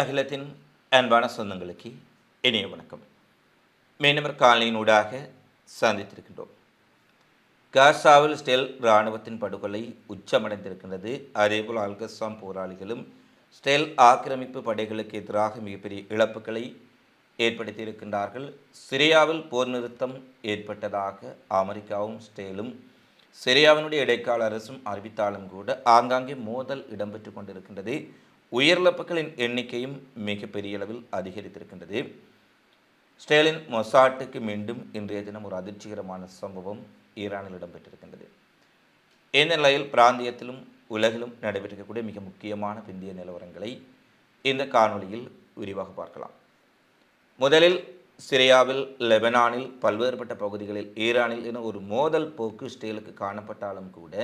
அகிலத்தின் அன்பான சொந்தங்களுக்கு இனிய வணக்கம். மீனவர் காலனியினூடாக சந்தித்திருக்கின்றோம். காசாவில் ஸ்டெல் இராணுவத்தின் படுகொலை உச்சமடைந்திருக்கின்றது. அதேபோல் அல்கசாம் போராளிகளும் ஸ்டெல் ஆக்கிரமிப்பு படைகளுக்கு எதிராக மிகப்பெரிய இழப்புகளை ஏற்படுத்தியிருக்கின்றார்கள். சிரியாவில் போர் நிறுத்தம் ஏற்பட்டதாக அமெரிக்காவும் ஸ்டேலும் சிரியாவினுடைய இடைக்கால அரசும் அறிவித்தாலும் கூட ஆங்காங்கே மோதல் இடம்பெற்று கொண்டிருக்கின்றது. உயிரிழப்புகளின் எண்ணிக்கையும் மிகப்பெரிய அளவில் அதிகரித்திருக்கின்றது. ஸ்டேலின் மொசாட்டுக்கு மீண்டும் இன்றைய தினம் ஒரு அதிர்ச்சிகரமான சம்பவம் ஈரானில் இடம்பெற்றிருக்கின்றது. இந்த நிலையில் பிராந்தியத்திலும் உலகிலும் நடைபெற்றிருக்கக்கூடிய மிக முக்கியமான பிந்திய நிலவரங்களை இந்த காணொளியில் விரிவாக பார்க்கலாம். முதலில் சிரியாவில் லெபனானில் பல்வேறுபட்ட பகுதிகளில் ஈரானில் என ஒரு மோதல் போக்கு ஸ்டேலுக்கு காணப்பட்டாலும் கூட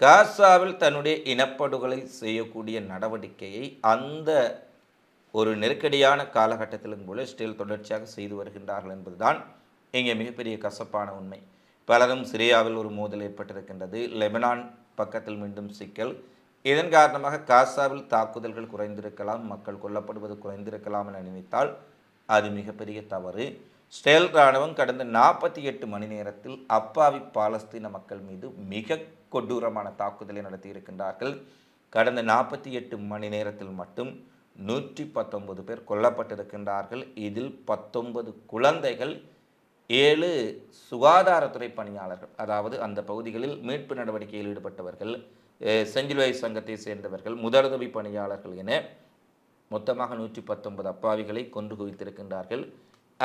காசாவில் தன்னுடைய இனப்படுகொலை செய்யக்கூடிய நடவடிக்கையை அந்த ஒரு நெருக்கடியான காலகட்டத்திலும் கூட ஸ்டில் தொடர்ச்சியாக செய்து வருகின்றார்கள் என்பதுதான் இங்கே மிகப்பெரிய கசப்பான உண்மை. பலரும் சிரியாவில் ஒரு மோதல் ஏற்பட்டிருக்கின்றது. லெபனான் பக்கத்தில் மீண்டும் சிக்கல். இதன் காரணமாக காசாவில் தாக்குதல்கள் குறைந்திருக்கலாம் மக்கள் கொல்லப்படுவது குறைந்திருக்கலாம் என நினைத்தால் அது மிகப்பெரிய தவறு. ஸ்டேல் இராணுவம் கடந்த நாற்பத்தி எட்டு மணி நேரத்தில் அப்பாவி பாலஸ்தீன மக்கள் மீது மிக கொடூரமான தாக்குதலை நடத்தியிருக்கின்றார்கள். கடந்த நாற்பத்தி எட்டு மணி நேரத்தில் மட்டும் நூற்றி பத்தொன்பது பேர் கொல்லப்பட்டிருக்கின்றார்கள். இதில் பத்தொன்பது குழந்தைகள் ஏழு சுகாதாரத்துறை பணியாளர்கள் அதாவது அந்த பகுதிகளில் மீட்பு நடவடிக்கையில் ஈடுபட்டவர்கள் செஞ்சிலுவை சங்கத்தை சேர்ந்தவர்கள் முதலுதவி பணியாளர்கள் என மொத்தமாக நூற்றி பத்தொன்பது அப்பாவிகளை கொன்று குவித்திருக்கின்றார்கள்.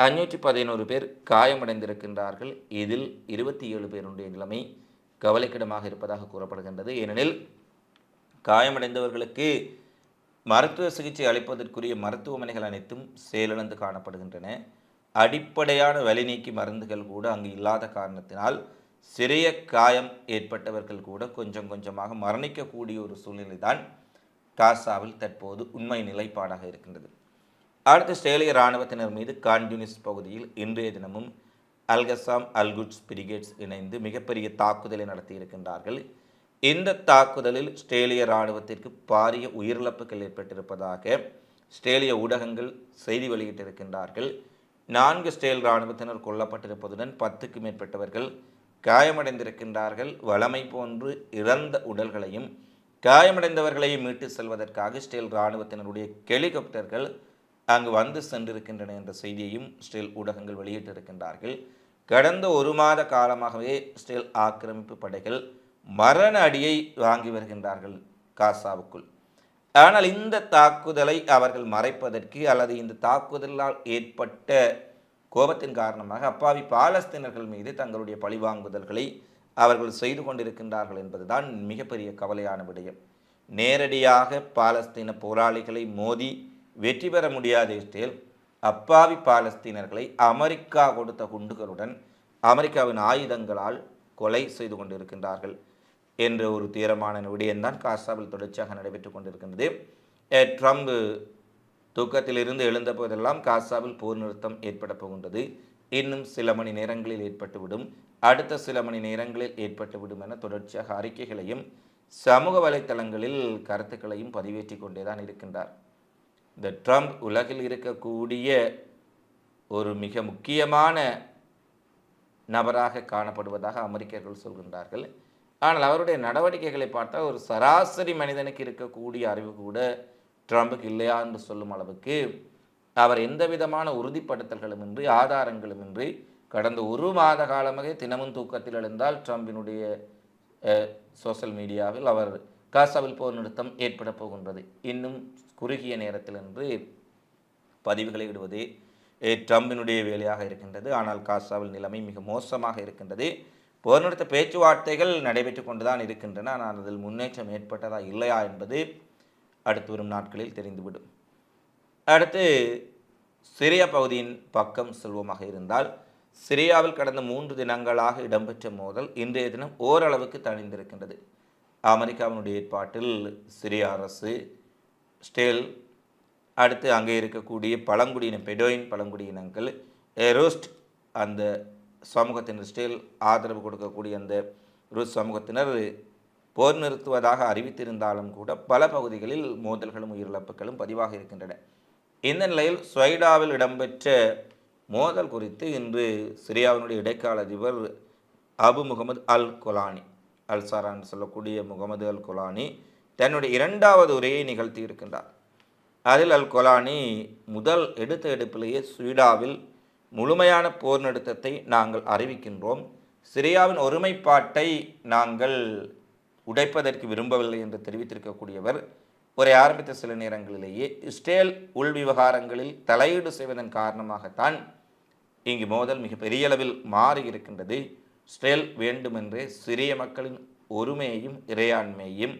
அஞ்சூற்றி பதினோரு பேர் காயமடைந்திருக்கின்றார்கள். இதில் இருபத்தி ஏழு பேருடைய நிலைமை கவலைக்கிடமாக இருப்பதாக கூறப்படுகின்றது. ஏனெனில் காயமடைந்தவர்களுக்கு மருத்துவ சிகிச்சை அளிப்பதற்குரிய மருத்துவமனைகள் அனைத்தும் செயலிழந்து காணப்படுகின்றன. அடிப்படையான வலி நீக்கி மருந்துகள் கூட அங்கு இல்லாத காரணத்தினால் சிறிய காயம் ஏற்பட்டவர்கள் கூட கொஞ்சம் கொஞ்சமாக மரணிக்கக்கூடிய ஒரு சூழ்நிலை தான் காசாவில் தற்போது உண்மை நிலைப்பாடாக இருக்கின்றது. அடுத்து ஸ்ட்ரேலிய இராணுவத்தினர் மீது கான்யூனிஸ்ட் பகுதியில் இன்றைய தினமும் அல்கசாம் அல்குட்ஸ் பிரிகேட்ஸ் இணைந்து மிகப்பெரிய தாக்குதலை நடத்தியிருக்கின்றார்கள். இந்த தாக்குதலில் ஸ்ட்ரேலிய இராணுவத்திற்கு பாரிய உயிரிழப்புகள் ஏற்பட்டிருப்பதாக ஸ்ட்ரேலிய ஊடகங்கள் செய்தி வெளியிட்டிருக்கின்றார்கள். நான்கு ஸ்டேல் இராணுவத்தினர் கொல்லப்பட்டிருப்பதுடன் பத்துக்கு மேற்பட்டவர்கள் காயமடைந்திருக்கின்றார்கள். வளமை போன்று இறந்த உடல்களையும் காயமடைந்தவர்களையும் மீட்டு செல்வதற்காக ஸ்டேல் இராணுவத்தினருடைய ஹெலிகாப்டர்கள் அங்கு வந்து சென்றிருக்கின்றன என்ற செய்தியையும் ஸ்டேல் ஊடகங்கள் வெளியிட்டிருக்கின்றார்கள். கடந்த ஒரு மாத காலமாகவே ஸ்டேல் ஆக்கிரமிப்பு படைகள் மரண அடியை வாங்கி வருகின்றார்கள் காசாவுக்குள். ஆனால் இந்த தாக்குதலை அவர்கள் மறைப்பதற்கு அல்லது இந்த தாக்குதலால் ஏற்பட்ட கோபத்தின் காரணமாக அப்பாவி பாலஸ்தீனர்கள் மீது தங்களுடைய பழிவாங்குதல்களை அவர்கள் செய்து கொண்டிருக்கின்றார்கள் என்பதுதான் மிகப்பெரிய கவலையான விடயம். நேரடியாக பாலஸ்தீன போராளிகளை மோதி வெற்றி பெற முடியாத இஸ்ரேல் அப்பாவி பாலஸ்தீனர்களை அமெரிக்கா கொடுத்த குண்டுகளுடன் அமெரிக்காவின் ஆயுதங்களால் கொலை செய்து கொண்டிருக்கின்றார்கள் என்ற ஒரு தீரமான விடயம்தான் காசாவில் தொடர்ச்சியாக நடைபெற்று கொண்டிருக்கின்றது. ட்ரம்ப் தூக்கத்திலிருந்து எழுந்த போதெல்லாம் காசாவில் போர் நிறுத்தம் ஏற்பட போகின்றது. இன்னும் சில மணி நேரங்களில் ஏற்பட்டுவிடும். அடுத்த சில மணி நேரங்களில் ஏற்பட்டுவிடும் என தொடர்ச்சியாக அறிக்கைகளையும் சமூக வலைத்தளங்களில் கருத்துக்களையும் பதிவேற்றி கொண்டேதான் இருக்கின்றார். இந்த ட்ரம்ப் உலகில் இருக்கக்கூடிய ஒரு மிக முக்கியமான நபராக காணப்படுவதாக அமெரிக்கர்கள் சொல்கின்றார்கள். ஆனால் அவருடைய நடவடிக்கைகளை பார்த்தால் ஒரு சராசரி மனிதனுக்கு இருக்கக்கூடிய அறிவு கூட ட்ரம்புக்கு இல்லையா என்று சொல்லும் அளவுக்கு அவர் எந்த விதமான உறுதிப்படுத்தல்களும் இன்றி ஆதாரங்களும் இன்றி கடந்த ஒரு மாத காலமாக தினமும் தூக்கத்தில் எழுந்தால் ட்ரம்பினுடைய சோஷியல் மீடியாவில் அவர் காசாவில் போர் நிறுத்தம் ஏற்பட போகின்றது. இன்னும் குறுகிய நேரத்தில் என்று பதிவுகளை இடுவது ட்ரம்பினுடைய வேலையாக இருக்கின்றது. ஆனால் காசாவில் நிலைமை மிக மோசமாக இருக்கின்றது. போர் நிறுத்த பேச்சுவார்த்தைகள் நடைபெற்று கொண்டுதான் இருக்கின்றன. ஆனால் அதில் முன்னேற்றம் ஏற்பட்டதா இல்லையா என்பது அடுத்து வரும் நாட்களில் தெரிந்துவிடும். அடுத்து சிரியா பகுதியின் பக்கம் செல்வமாக இருந்தால் சிரியாவில் கடந்த மூன்று தினங்களாக இடம்பெற்ற மோதல் இன்றைய தினம் ஓரளவுக்கு தணிந்திருக்கின்றது. அமெரிக்காவினுடைய ஏற்பாட்டில் சிரிய அரசு ஸ்டேல் அடுத்து அங்கே இருக்கக்கூடிய பழங்குடியின பெடோயின் பழங்குடியினங்கள் ரோஸ்ட் அந்த சமூகத்தினர் ஸ்டேல் ஆதரவு கொடுக்கக்கூடிய அந்த ரூஸ் சமூகத்தினர் போர் நிறுத்துவதாக அறிவித்திருந்தாலும் கூட பல பகுதிகளில் மோதல்களும் உயிரிழப்புகளும் பதிவாக இருக்கின்றன. இந்த நிலையில் ஸ்வைடாவில் இடம்பெற்ற மோதல் குறித்து இன்று சிரியாவினுடைய இடைக்கால அதிபர் அபு முகமது அல் கொலானி அல்சாரான்னு சொல்லக்கூடிய முகமது அல் கொலானி தன்னுடைய இரண்டாவது உரையை நிகழ்த்தி இருக்கின்றார். அதில் அல் கொலானி முதல் எடுத்த எடுப்பிலேயே சுயிடாவில் முழுமையான போர் நிறுத்தத்தை நாங்கள் அறிவிக்கின்றோம். சிரியாவின் ஒருமைப்பாட்டை நாங்கள் உடைப்பதற்கு விரும்பவில்லை என்று தெரிவித்திருக்கக்கூடியவர் உரை ஆரம்பித்த சில நேரங்களிலேயே இஸ்ரேல் உள் விவகாரங்களில் தலையீடு செய்வதன் காரணமாகத்தான் இங்கு மோதல் மிக பெரிய அளவில் மாறி இருக்கின்றது. இஸ்ரேல் வேண்டுமென்றே சிறிய மக்களின் ஒருமையையும் இறையாண்மையையும்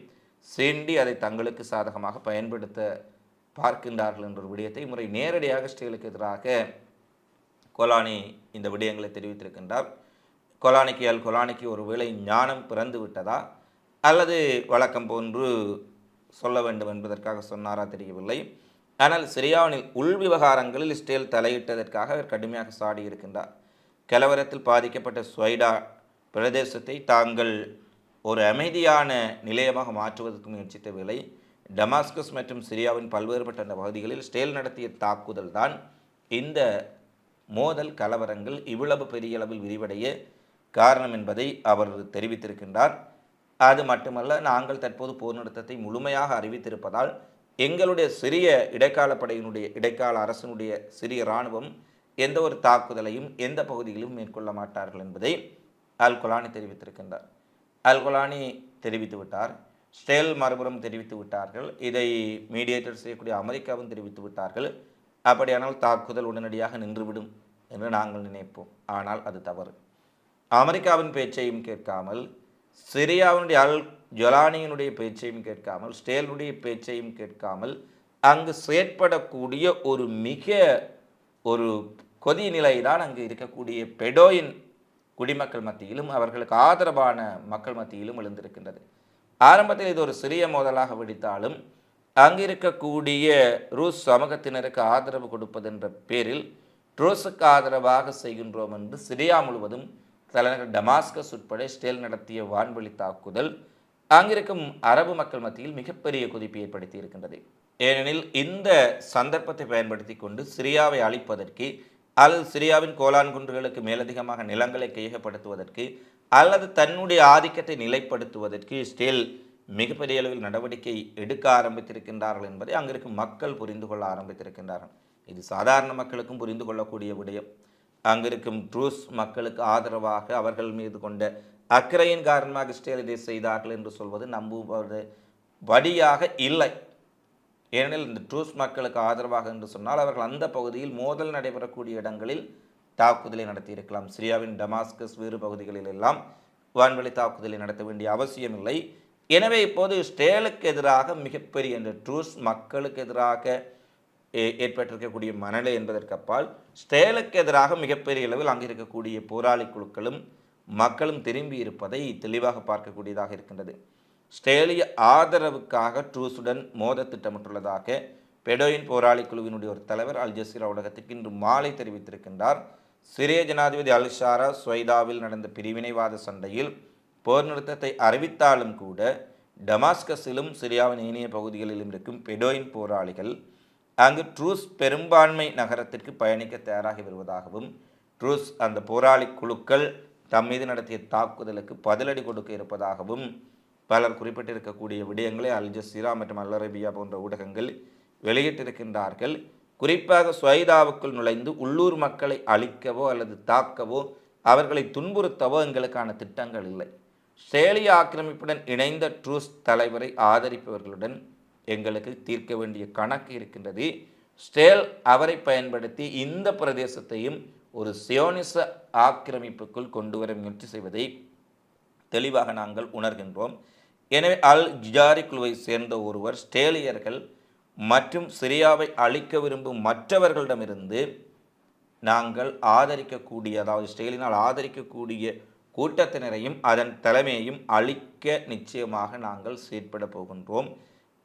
சீண்டி அதை தங்களுக்கு சாதகமாக பயன்படுத்த பார்க்கின்றார்கள் என்ற ஒரு விடயத்தை முறை நேரடியாக இஸ்ரேலுக்கு எதிராக கொலானி இந்த விடயங்களை தெரிவித்திருக்கின்றார். கொலானிக்கு அல் கொலானிக்கு ஒருவேளை ஞானம் பிறந்து விட்டதா? அல்லது வழக்கம் போன்று சொல்ல வேண்டும் என்பதற்காக சொன்னாரா தெரியவில்லை. ஆனால் சிரியாவினில் உள் விவகாரங்களில் இஸ்ரேல் தலையிட்டதற்காக அவர் கடுமையாக சாடி இருக்கின்றார் கலவரத்தில் பாதிக்கப்பட்ட ஸ்வைடா பிரதேசத்தை தாங்கள் ஒரு அமைதியான நிலையமாக மாற்றுவதற்கு முயற்சித்த வேளை டமாஸ்கஸ் மற்றும் சிரியாவின் பல்வேறுபட்ட அந்த பகுதிகளில் ஸ்டேல் நடத்திய தாக்குதல் தான் இந்த மோதல் கலவரங்கள் இவ்வளவு பெரிய அளவில் விரிவடைய காரணம் என்பதை அவர் தெரிவித்திருக்கின்றார். அது மட்டுமல்ல நாங்கள் தற்போது போர் நிறுத்தத்தை முழுமையாக அறிவித்திருப்பதால் எங்களுடைய சிறிய இடைக்கால படையினுடைய இடைக்கால அரசனுடைய சிறிய இராணுவம் எந்த ஒரு தாக்குதலையும் எந்த பகுதியிலும் மேற்கொள்ள மாட்டார்கள் என்பதை அல் குலானி தெரிவித்திருக்கின்றார். அல்கொலானி தெரிவித்து விட்டார். ஸ்டேல் மறுபுறம் தெரிவித்து விட்டார்கள். இதை மீடியேட்டர் செய்யக்கூடிய அமெரிக்காவும் தெரிவித்து விட்டார்கள். அப்படியானால் தாக்குதல் உடனடியாக நின்றுவிடும் என்று நாங்கள் நினைப்போம். ஆனால் அது தவறு. அமெரிக்காவின் பேச்சையும் கேட்காமல் சிரியாவினுடைய அல் ஜொலானியினுடைய பேச்சையும் கேட்காமல் ஸ்டேலுடைய பேச்சையும் கேட்காமல் அங்கு செயற்படக்கூடிய ஒரு மிக ஒரு கொதி நிலை தான் அங்கு இருக்கக்கூடிய பெடோயின் குடிமக்கள் மத்தியிலும் அவர்களுக்கு ஆதரவான மக்கள் மத்தியிலும் எழுந்திருக்கின்றது. ஆரம்பத்தில் இது ஒரு சிறிய மோதலாக வெடித்தாலும் அங்கிருக்கக்கூடிய ரூஸ் சமூகத்தினருக்கு ஆதரவு கொடுப்பதென்ற பேரில் ட்ரோஸுக்கு ஆதரவாக செய்கின்றோம் என்று சிரியா முழுவதும் தலைநகர் டமாஸ்கஸ் உட்பட ஸ்டேல் நடத்திய வான்வெளி தாக்குதல் அங்கிருக்கும் அரபு மக்கள் மத்தியில் மிகப்பெரிய குதிப்பு ஏற்படுத்தி இருக்கின்றது. ஏனெனில் இந்த சந்தர்ப்பத்தை பயன்படுத்தி கொண்டு சிரியாவை அழிப்பதற்கு அல்லது சிரியாவின் கோலான் குன்றுகளுக்கு மேலதிகமாக நிலங்களை கையகப்படுத்துவதற்கு அல்லது தன்னுடைய ஆதிக்கத்தை நிலைப்படுத்துவதற்கு ஸ்டேல் மிகப்பெரிய அளவில் நடவடிக்கை எடுக்க ஆரம்பித்திருக்கின்றார்கள் என்பதை அங்கிருக்கும் மக்கள் புரிந்து கொள்ள ஆரம்பித்திருக்கின்றார்கள். இது சாதாரண மக்களுக்கும் புரிந்து கொள்ளக்கூடிய விடயம். அங்கிருக்கும் ட்ரூஸ் மக்களுக்கு ஆதரவாக அவர்கள் மீது கொண்ட அக்கறையின் காரணமாக இஸ்ரேல் இதை செய்தார்கள் என்று சொல்வது நம்புவது வழியாக இல்லை. ஏனெனில் இந்த ட்ரூஸ் மக்களுக்கு ஆதரவாக என்று சொன்னால் அவர்கள் அந்த பகுதியில் மோதல் நடைபெறக்கூடிய இடங்களில் தாக்குதலை நடத்தியிருக்கலாம். சிரியாவின் டமாஸ்கஸ் வேறு பகுதிகளில் எல்லாம் வான்வெளி தாக்குதலை நடத்த வேண்டிய அவசியமில்லை. எனவே இப்போது ஸ்டேலுக்கு எதிராக மிகப்பெரிய இந்த ட்ரூஸ் மக்களுக்கு எதிராக ஏ- ஏற்பட்டிருக்கக்கூடிய மனநிலை என்பதற்கு அப்பால் ஸ்டேலுக்கு எதிராக மிகப்பெரிய அளவில் அங்கு இருக்கக்கூடிய போராளி குழுக்களும் மக்களும் திரும்பி இருப்பதை தெளிவாக பார்க்கக்கூடியதாக இருக்கின்றது. ஸ்டேலிய ஆதரவுக்காக ட்ரூஸுடன் மோத திட்டமிட்டுள்ளதாக பெடோயின் போராளி குழுவினுடைய ஒரு தலைவர் அல் ஜசீரா ஊடகத்துக்கு இன்று மாலை தெரிவித்திருக்கின்றார். சிரிய ஜனாதிபதி அல் ஷாரா ஸ்வைதாவில் நடந்த பிரிவினைவாத சண்டையில் போர் நிறுத்தத்தை அறிவித்தாலும் கூட டமாஸ்கஸிலும் சிரியாவின் ஏனைய பகுதிகளிலும் இருக்கும் பெடோயின் போராளிகள் அங்கு ட்ரூஸ் பெரும்பான்மை நகரத்திற்கு பயணிக்க தயாராகி வருவதாகவும் ட்ரூஸ் அந்த போராளி குழுக்கள் தம் மீது நடத்திய தாக்குதலுக்கு பதிலடி கொடுக்க இருப்பதாகவும் பலர் குறிப்பிட்டிருக்கக்கூடிய விடயங்களை அல் ஜசீரா மற்றும் அல் அரேபியா போன்ற ஊடகங்கள் வெளியிட்டிருக்கின்றார்கள். குறிப்பாக சுவைதாவுக்குள் நுழைந்து உள்ளூர் மக்களை அழிக்கவோ அல்லது தாக்கவோ அவர்களை துன்புறுத்தவோ எங்களுக்கான திட்டங்கள் இல்லை. ஸ்ட்ரேலிய ஆக்கிரமிப்புடன் இணைந்த ட்ரூஸ் தலைவரை ஆதரிப்பவர்களுடன் எங்களுக்கு தீர்க்க வேண்டிய கணக்கு இருக்கின்றது. ஸ்டேல் அவரை பயன்படுத்தி இந்த பிரதேசத்தையும் ஒரு சியோனிச ஆக்கிரமிப்புக்குள் கொண்டு வர முயற்சி செய்வதை தெளிவாக நாங்கள் உணர்கின்றோம். எனவே அல் ஜிஜாரி குழுவை சேர்ந்த ஒருவர் ஸ்டேலியர்கள் மற்றும் சிரியாவை அழிக்க விரும்பும் மற்றவர்களிடமிருந்து நாங்கள் ஆதரிக்கக்கூடிய அதாவது ஸ்டேலினால் ஆதரிக்கக்கூடிய கூட்டத்தினரையும் அதன் தலைமையையும் அழிக்க நிச்சயமாக நாங்கள் செயற்பட போகின்றோம்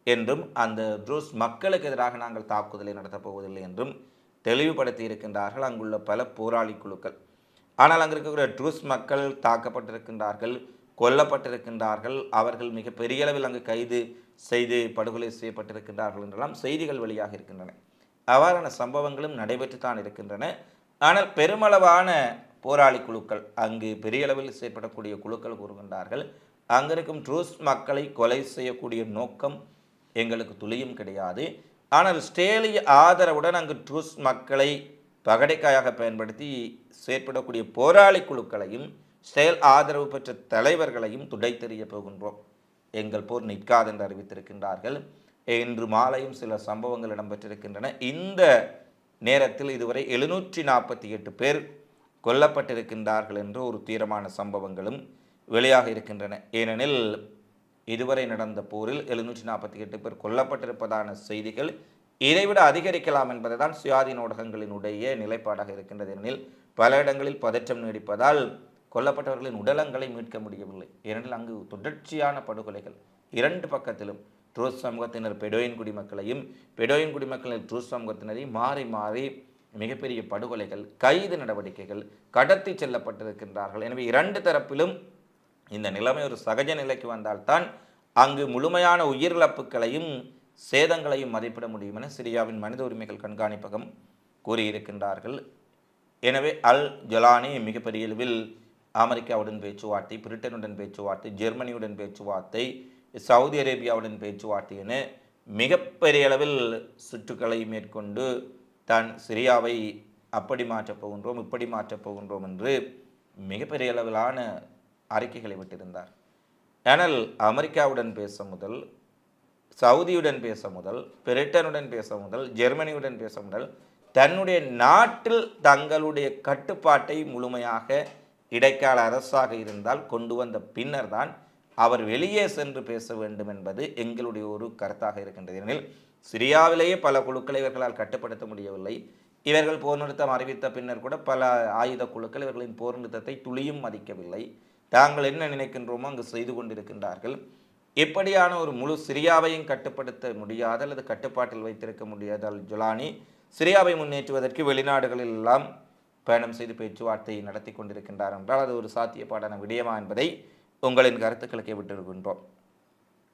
என்றும் அந்த ட்ரூஸ் மக்களுக்கு எதிராக நாங்கள் தாக்குதலை நடத்தப் போவதில்லை என்றும் தெளிவுபடுத்தி இருக்கின்றார்கள் அங்குள்ள பல போராளி குழுக்கள். ஆனால் அங்கு இருக்கக்கூடிய ட்ரூஸ் மக்கள் தாக்கப்பட்டிருக்கின்றார்கள். கொல்லப்பட்டிருக்கின்றார்கள். அவர்கள் மிக பெரிய அளவில் அங்கு கைது செய்து படுகொலை செய்யப்பட்டிருக்கின்றார்கள் என்றெல்லாம் செய்திகள் வெளியாக இருக்கின்றன. அவ்வாறான சம்பவங்களும் நடைபெற்றுத்தான் இருக்கின்றன. ஆனால் பெருமளவான போராளி குழுக்கள் அங்கு பெரிய அளவில் செயற்படக்கூடிய குழுக்கள் கூறுகின்றார்கள். அங்கிருக்கும் ட்ரூஸ் மக்களை கொலை செய்யக்கூடிய நோக்கம் எங்களுக்கு துளியும் கிடையாது. ஆனால் ஸ்டேலிய ஆதரவுடன் அங்கு ட்ரூஸ் மக்களை பகடைக்காயாக பயன்படுத்தி செயற்படக்கூடிய போராளி குழுக்களையும் செயல் ஆதரவு பெற்ற தலைவர்களையும் துடைத்தெறிய போகின்றோம். எங்கள் போர் நிற்காது என்று அறிவித்திருக்கின்றார்கள். இன்று மாலையும் சில சம்பவங்கள் இடம்பெற்றிருக்கின்றன. இந்த நேரத்தில் இதுவரை எழுநூற்றி நாற்பத்தி எட்டு பேர் கொல்லப்பட்டிருக்கின்றார்கள் என்று ஒரு தீரமான சம்பவங்களும் வெளியாக இருக்கின்றன. ஏனெனில் இதுவரை நடந்த போரில் எழுநூற்றி நாற்பத்தி எட்டு பேர் கொல்லப்பட்டிருப்பதான செய்திகள் இதைவிட அதிகரிக்கலாம் என்பதை தான் சுயாதீன ஊடகங்களினுடைய நிலைப்பாடாக இருக்கின்றது. ஏனெனில் பல இடங்களில் பதற்றம் நீடிப்பதால் கொல்லப்பட்டவர்களின் உடலங்களை மீட்க முடியவில்லை. ஏனெனில் அங்கு தொடர்ச்சியான படுகொலைகள். இரண்டு பக்கத்திலும் ட்ரூஸ் சமூகத்தினர் பெடோயின் குடிமக்களையும் பெடோயின் குடிமக்களின் ட்ரூஸ் சமூகத்தினரையும் மாறி மாறி மிகப்பெரிய படுகொலைகள் கைது நடவடிக்கைகள் கடத்தி செல்லப்பட்டிருக்கின்றார்கள். எனவே இரண்டு தரப்பிலும் இந்த நிலைமை ஒரு சகஜ நிலைக்கு வந்தால்தான் அங்கு முழுமையான உயிரிழப்புகளையும் சேதங்களையும் மதிப்பிட முடியும் என சிரியாவின் மனித உரிமைகள் கண்காணிப்பகம் கூறியிருக்கின்றார்கள். எனவே அல் ஜலானி மிகப்பெரிய அளவில் அமெரிக்காவுடன் பேச்சுவார்த்தை பிரிட்டனுடன் பேச்சுவார்த்தை ஜெர்மனியுடன் பேச்சுவார்த்தை சவுதி அரேபியாவுடன் பேச்சுவார்த்தை என மிகப்பெரிய அளவில் சுற்றுக்களை மேற்கொண்டு தான் சிரியாவை அப்படி மாற்றப் போகின்றோம் இப்படி மாற்றப் போகின்றோம் என்று மிகப்பெரிய அளவிலான அறிக்கைகளை விட்டிருந்தார். ஆனால் அமெரிக்காவுடன் பேச முதல் சவுதியுடன் பேச முதல் பிரிட்டனுடன் பேச முதல் ஜெர்மனியுடன் பேச முதல் தன்னுடைய நாட்டில் தங்களுடைய கட்டுப்பாட்டை முழுமையாக இடைக்கால அரசாக இருந்தால் கொண்டு வந்த பின்னர் தான் அவர் வெளியே சென்று பேச வேண்டும் என்பது எங்களுடைய ஒரு கருத்தாக இருக்கின்றது. ஏனெனில் சிரியாவிலேயே பல குழுக்களை இவர்களால் கட்டுப்படுத்த முடியவில்லை. இவர்கள் போர் நிறுத்தம் அறிவித்த பின்னர் கூட பல ஆயுத குழுக்கள் இவர்களின் போர் நிறுத்தத்தை துளியும் மதிக்கவில்லை. தாங்கள் என்ன நினைக்கின்றோமோ அங்கு செய்து கொண்டிருக்கின்றார்கள். எப்படியான ஒரு முழு சிரியாவையும் கட்டுப்படுத்த முடியாத அல்லது கட்டுப்பாட்டில் வைத்திருக்க முடியாத ஜொலானி ஜுலானி சிரியாவை முன்னேற்றுவதற்கு வெளிநாடுகளில் எல்லாம் பயணம் செய்து பேச்சுவார்த்தை நடத்தி கொண்டிருக்கின்றார் என்றால் அது ஒரு சாத்தியப்பாடான விடயமா என்பதை உங்களின் கருத்துக்களுக்கே விட்டிருக்கின்றோம்.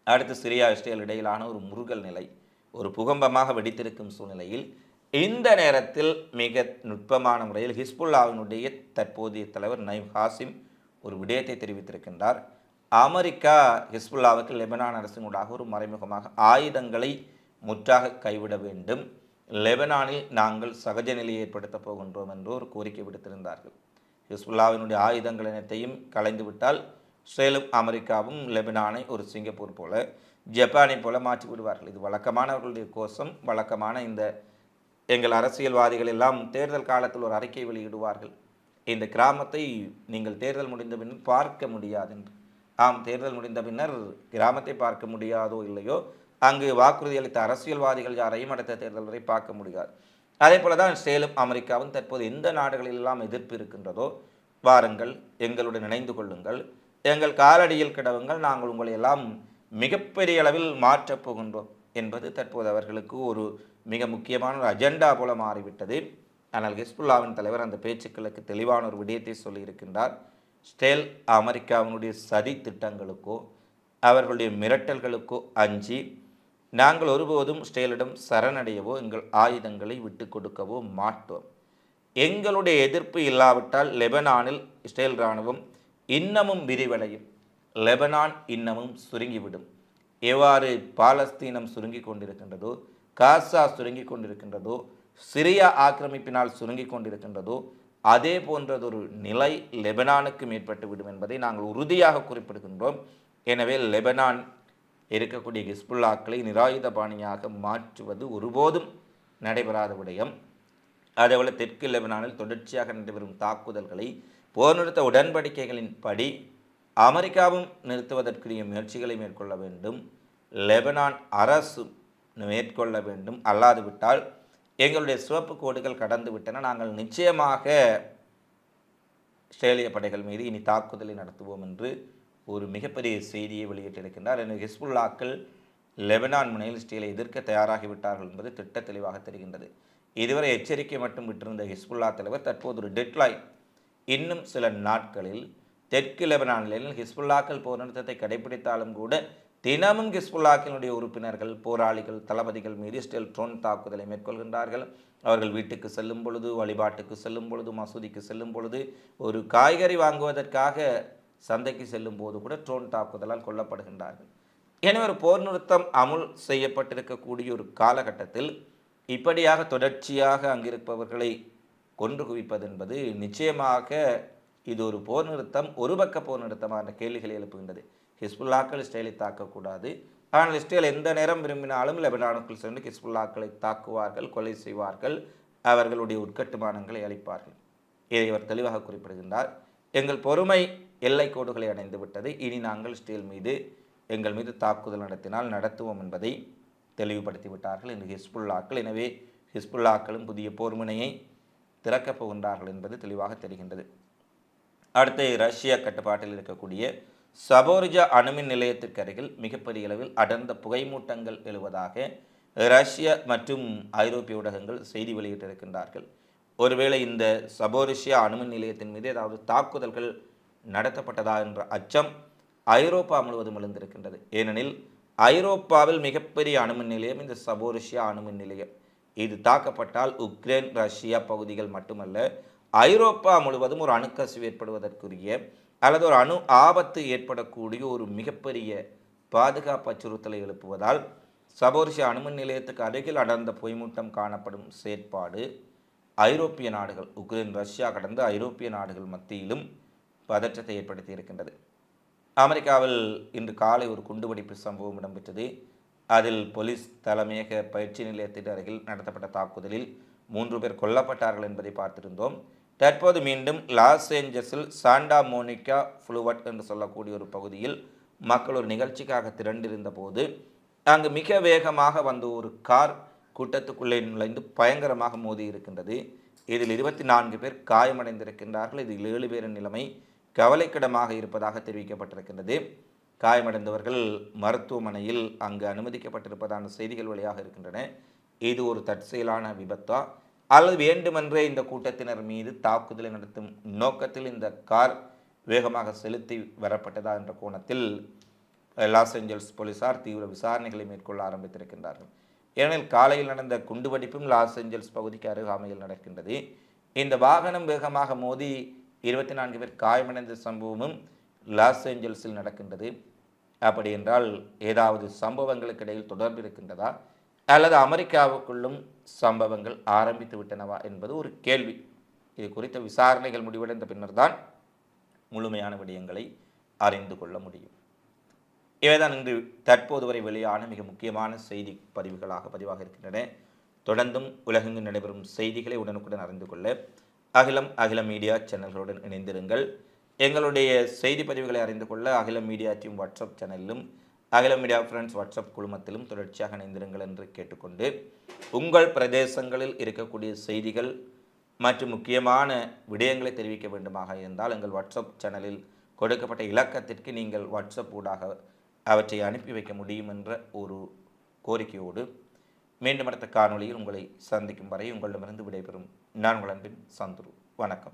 அடுத்து சிரியா இஸ்ரேல் இடையிலான ஒரு முருகல் நிலை ஒரு புகம்பமாக வெடித்திருக்கும் சூழ்நிலையில் இந்த நேரத்தில் மிக நுட்பமான முறையில் ஹிஸ்புல்லாவினுடைய தற்போதைய தலைவர் நைம் ஹாசிம் ஒரு விடயத்தை தெரிவித்திருக்கின்றார். அமெரிக்கா ஹிஸ்புல்லாவுக்கு லெபனான் அரசினூடாக ஒரு மறைமுகமாக ஆயுதங்களை முற்றாக கைவிட வேண்டும். லெபனானில் நாங்கள் சகஜ நிலையை ஏற்படுத்தப் போகின்றோம் என்று ஒரு கோரிக்கை விடுத்திருந்தார்கள். ஹிஸ்புல்லாவினுடைய ஆயுதங்கள் அனைத்தையும் கலைந்துவிட்டால் இஸ்ரேலும் அமெரிக்காவும் லெபனானை ஒரு சிங்கப்பூர் போல ஜப்பானை போல மாற்றி விடுவார்கள். இது வழக்கமானவர்களுடைய கோஷம். வழக்கமான இந்த எங்கள் அரசியல்வாதிகள் எல்லாம் தேர்தல் காலத்தில் ஒரு அறிக்கை வெளியிடுவார்கள். இந்த கிராமத்தை நீங்கள் தேர்தல் முடிந்த பின்னர் பார்க்க முடியாது என்று. ஆம் தேர்தல் முடிந்த பின்னர் கிராமத்தை பார்க்க முடியாதோ இல்லையோ அங்கு வாக்குறுதி அளித்த அரசியல்வாதிகள் யாரையும் அடுத்த தேர்தல் வரை பார்க்க முடியாது. அதே போல தான் இஸ்ரேலும் அமெரிக்காவும் தற்போது எந்த நாடுகளிலெல்லாம் எதிர்ப்பு இருக்கின்றதோ வாருங்கள் எங்களுடன் இணைந்து கொள்ளுங்கள் எங்கள் காலடியில் கிடவுங்கள் நாங்கள் உங்களை எல்லாம் மிகப்பெரிய அளவில் மாற்றப் போகின்றோம் என்பது தற்போது அவர்களுக்கு ஒரு மிக முக்கியமான ஒரு அஜெண்டா போல மாறிவிட்டது. ஆனால் ஹிஸ்புல்லாவின் தலைவர் அந்த பேச்சுக்களுக்கு தெளிவான ஒரு விடயத்தை சொல்லியிருக்கின்றார். ஸ்டேல் அமெரிக்காவினுடைய சதி திட்டங்களுக்கோ அவர்களுடைய மிரட்டல்களுக்கோ அஞ்சி நாங்கள் ஒருபோதும் ஸ்டேலிடம் சரணடையவோ எங்கள் ஆயுதங்களை விட்டு கொடுக்கவோ மாட்டோம். எங்களுடைய எதிர்ப்பு இல்லாவிட்டால் லெபனானில் இஸ்ரேல் இராணுவம் இன்னமும் விரிவடையும். லெபனான் இன்னமும் சுருங்கிவிடும். எவ்வாறு பாலஸ்தீனம் சுருங்கி கொண்டிருக்கின்றதோ காசா சுருங்கி கொண்டிருக்கின்றதோ சிரியா ஆக்கிரமிப்பினால் சுருங்கி கொண்டிருக்கின்றதோ அதே போன்றதொரு நிலை லெபனானுக்கு ஏற்பட்டுவிடும் என்பதை நாங்கள் உறுதியாக குறிப்பிடுகின்றோம். எனவே லெபனான் இருக்கக்கூடிய ஹிஸ்புல்லாக்களை நிராயுத பாணியாக மாற்றுவது ஒருபோதும் நடைபெறாத விடயம். அதேபோல் தெற்கு லெபனானில் தொடர்ச்சியாக நடைபெறும் தாக்குதல்களை போர் நிறுத்த உடன்படிக்கைகளின் படி அமெரிக்காவும் நிறுத்துவதற்குரிய முயற்சிகளை மேற்கொள்ள வேண்டும். லெபனான் அரசு மேற்கொள்ள வேண்டும். அல்லாது விட்டால் எங்களுடைய சிவப்பு கோடுகள் கடந்து விட்டன நாங்கள் நிச்சயமாக இஸ்ரேலிய படைகள் மீது இனி தாக்குதலை நடத்துவோம் என்று ஒரு மிகப்பெரிய செய்தியை வெளியிட்டிருக்கின்றார். எனவே ஹிஸ்புல்லாக்கள் லெபனான் முனையில் ஸ்டீலை எதிர்க்க தயாராகிவிட்டார்கள் என்பது திட்ட தெளிவாக தெரிகின்றது. இதுவரை எச்சரிக்கை மட்டும் விட்டிருந்த ஹிஸ்புல்லா தலைவர் தற்போது ஒரு டெட்லைன். இன்னும் சில நாட்களில் தெற்கு லெபனானில் ஹிஸ்புல்லாக்கள் போர் நிறுத்தத்தை கடைபிடித்தாலும் கூட தினமும் ஹிஸ்புல்லாக்களுடைய உறுப்பினர்கள் போராளிகள் தளபதிகள் மீது ஸ்டெல் ட்ரோன் தாக்குதலை மேற்கொள்கின்றார்கள். அவர்கள் வீட்டுக்கு செல்லும் பொழுது வழிபாட்டுக்கு செல்லும் பொழுது மசூதிக்கு செல்லும் பொழுது ஒரு காய்கறி வாங்குவதற்காக சந்தைக்கு செல்லும் போது கூட ட்ரோன் தாக்குதலால் கொல்லப்படுகின்றார்கள். எனவே ஒரு போர் நிறுத்தம் அமுல் செய்யப்பட்டிருக்கக்கூடிய ஒரு காலகட்டத்தில் இப்படியாக தொடர்ச்சியாக அங்கிருப்பவர்களை கொன்று குவிப்பது என்பது நிச்சயமாக இது ஒரு போர் நிறுத்தம் ஒரு பக்க போர் நிறுத்தமான கேள்விகளை எழுப்புகின்றது. ஹிஸ்புல்லாக்கள் இஸ்ரேலை தாக்கக்கூடாது. ஆனால் இஸ்ரேல் எந்த நேரம் விரும்பினாலும் லெபனானுக்குள் சென்று ஹிஸ்புல்லாக்களை தாக்குவார்கள் கொலை செய்வார்கள் அவர்களுடைய உட்கட்டுமானங்களை அளிப்பார்கள் இதை அவர் தெளிவாக குறிப்பிடுகின்றார். எங்கள் பொறுமை எல்லை கோடுகளை அடைந்து விட்டது. இனி நாங்கள் இஸ்ரேல் மீது எங்கள் மீது தாக்குதல் நடத்தினால் நடத்துவோம் என்பதை தெளிவுபடுத்தி விட்டார்கள். இன்று ஹிஸ்புல்லாக்கள். எனவே ஹிஸ்புல்லாக்களும் புதிய போர்முனையை திறக்கப் போகின்றார்கள் என்பது தெளிவாக தெரிகின்றது. அடுத்து ரஷ்யா கட்டுப்பாட்டில் இருக்கக்கூடிய சபோரிஜா அணுமின் நிலையத்திற்கு அருகில் மிகப்பெரிய அளவில் அடர்ந்த புகைமூட்டங்கள் எழுவதாக ரஷ்ய மற்றும் ஐரோப்பிய ஊடகங்கள் செய்தி வெளியிட்டிருக்கின்றார்கள். ஒருவேளை இந்த சபோரிஷியா அணுமின் நிலையத்தின் மீது ஏதாவது தாக்குதல்கள் நடத்தப்பட்டதா என்ற அச்சம் ஐரோப்பா முழுவதும் எழுந்திருக்கின்றது. ஏனெனில் ஐரோப்பாவில் மிகப்பெரிய அணுமின் நிலையம் இந்த சபோரிஷியா அணுமின் நிலையம். இது தாக்கப்பட்டால் உக்ரைன் ரஷ்யா பகுதிகள் மட்டுமல்ல ஐரோப்பா முழுவதும் ஒரு அணுக்கசிவு ஏற்படுவதற்குரிய அல்லது ஒரு அணு ஆபத்து ஏற்படக்கூடிய ஒரு மிகப்பெரிய பாதுகாப்பு அச்சுறுத்தலை எழுப்புவதால் சபோரிஷியா அணுமின் நிலையத்துக்கு அருகில் அடர்ந்த பொய்மூட்டம் காணப்படும் செயற்பாடு ஐரோப்பிய நாடுகள் உக்ரைன் ரஷ்யா கடந்த ஐரோப்பிய நாடுகள் மத்தியிலும் பதற்றத்தை ஏற்படுத்தி இருக்கின்றது. அமெரிக்காவில் இன்று காலை ஒரு குண்டுவெடிப்பு சம்பவம் இடம்பெற்றது. அதில் போலீஸ் தலைமையக பயிற்சி நிலையத்தின் அருகில் நடத்தப்பட்ட தாக்குதலில் மூன்று பேர் கொல்லப்பட்டார்கள் என்பதை பார்த்திருந்தோம். தற்போது மீண்டும் லாஸ் ஏஞ்சல்ஸில் சாண்டா மோனிகா ஃப்ளூவட் என்று சொல்லக்கூடிய ஒரு பகுதியில் மக்கள் ஒரு நிகழ்ச்சிக்காக திரண்டிருந்த போது அங்கு மிக வேகமாக வந்த ஒரு கார் கூட்டத்துக்குள்ளே நுழைந்து பயங்கரமாக மோதி இருக்கின்றது. இதில் இருபத்தி நான்கு பேர் காயமடைந்திருக்கின்றார்கள். இதில் ஏழு பேரின் நிலைமை கவலைக்கிடமாக இருப்பதாக தெரிவிக்கப்பட்டிருக்கின்றது. காயமடைந்தவர்கள் மருத்துவமனையில் அங்கு அனுமதிக்கப்பட்டிருப்பதான செய்திகள் வழியாக இருக்கின்றன. இது ஒரு தற்செயலான விபத்தா? அல்லது வேண்டுமென்றே இந்த கூட்டத்தினர் மீது தாக்குதலை நடத்தும் நோக்கத்தில் இந்த கார் வேகமாக செலுத்தி வரப்பட்டதா என்ற கோணத்தில் லாஸ் ஏஞ்சல்ஸ் போலீசார் தீவிர விசாரணைகளை மேற்கொள்ள ஆரம்பித்திருக்கின்றார்கள். ஏனெனில் காலையில் நடந்த குண்டுவெடிப்பும் லாஸ் ஏஞ்சல்ஸ் பகுதிக்கு அருகாமையில் நடக்கின்றது. இந்த வாகனம் வேகமாக மோதி இருபத்தி நான்கு பேர் காயமடைந்த சம்பவமும் லாஸ் ஏஞ்சல்ஸில் நடக்கின்றது. அப்படி என்றால் ஏதாவது சம்பவங்களுக்கு இடையில் தொடர்பு இருக்கின்றதா? அல்லது அமெரிக்காவுக்குள்ளும் சம்பவங்கள் ஆரம்பித்து விட்டனவா என்பது ஒரு கேள்வி. இது குறித்த விசாரணைகள் முடிவடைந்த பின்னர் தான் முழுமையான விடயங்களை அறிந்து கொள்ள முடியும். இவைதான் இன்று தற்போது வரை வெளியான மிக முக்கியமான செய்தி பதிவுகளாக பதிவாக இருக்கின்றன. தொடர்ந்தும் உலகெங்கு நடைபெறும் செய்திகளை உடனுக்குடன் அறிந்து கொள்ள அகிலம் அகில மீடியா சேனல்களுடன் இணைந்திருங்கள். எங்களுடைய செய்தி பதிவுகளை அறிந்து கொள்ள அகிலம் மீடியா டீம் வாட்ஸ்அப் சேனலிலும் அகில மீடியா ஃப்ரெண்ட்ஸ் வாட்ஸ்அப் குழுமத்திலும் தொடர்ச்சியாக இணைந்திருங்கள் என்று கேட்டுக்கொண்டு உங்கள் பிரதேசங்களில் இருக்கக்கூடிய செய்திகள் மற்றும் முக்கியமான விடயங்களை தெரிவிக்க வேண்டுமாக இருந்தால் எங்கள் வாட்ஸ்அப் சேனலில் கொடுக்கப்பட்ட இலக்கத்திற்கு நீங்கள் வாட்ஸ்அப் ஊடாக அவற்றை அனுப்பி வைக்க முடியும் என்ற ஒரு கோரிக்கையோடு மீண்டும் அடுத்த காணொளியில் உங்களை சந்திக்கும் வரை உங்களிடமிருந்து விடைபெறும். நான் உங்கள் அன்பின் சந்துரு. வணக்கம்.